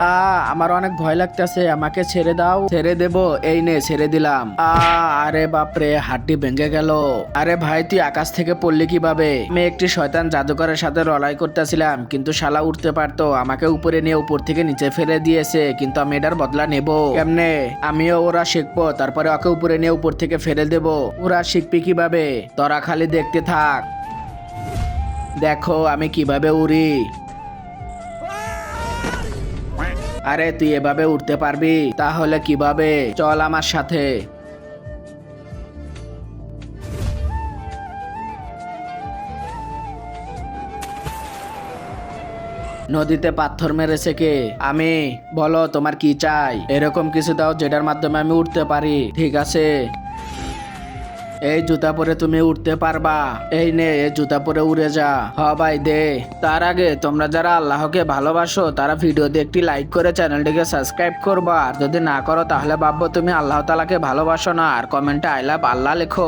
আ, আমার অনেক ভয় লাগতেছে, আমাকে ছেড়ে দাও। ছেড়ে দেব, এই নে, ছেড়ে দিলাম। আ, আরে বাপরে, হাড্ডি ভেঙে গেল। আরে ভাই, তুই আকাশ থেকে পড়লি কীভাবে? আমি একটি শয়তান জাদুকরের সাথে লড়াই করতেছিলাম, কিন্তু শালা উঠতে পারতো, আমাকে উপরে নিয়ে উপর থেকে নিচে ফেলে দিয়েছে, কিন্তু আমি এটার বদলা নেব। কেমনে? আমিও ওরা শিখব, তারপরে ওকে উপরে নিয়ে উপর থেকে ফেলে দেব। ওরা শিখবি কীভাবে? তোরা খালি দেখতে থাক। দেখো, আমি কীভাবে উড়ি। আরে তুই এভাবে উঠতে পারবি? তাহলে কীভাবে? চল আমার সাথে। নদীতে পাথর মেরেছে কে? আমি। বলো, তোমার কি চাই? এরকম কিছু দাও যেটার মাধ্যমে আমি উঠতে পারি। ঠিক আছে। এই জুতা পরে তুমি উঠতে পারবা। এই নে, এই জুতা পরে উড়ে যা। হ ভাই, দে। তার আগে তোমরা যারা আল্লাহকে ভালোবাসো, তারা ভিডিওতে একটি লাইক করে চ্যানেলটিকে সাবস্ক্রাইব করবা। আর যদি না করো, তাহলে ভাববো তুমি আল্লাহ তালাকে ভালোবাসো না। আর কমেন্টে আই লাভ আল্লাহ লেখো।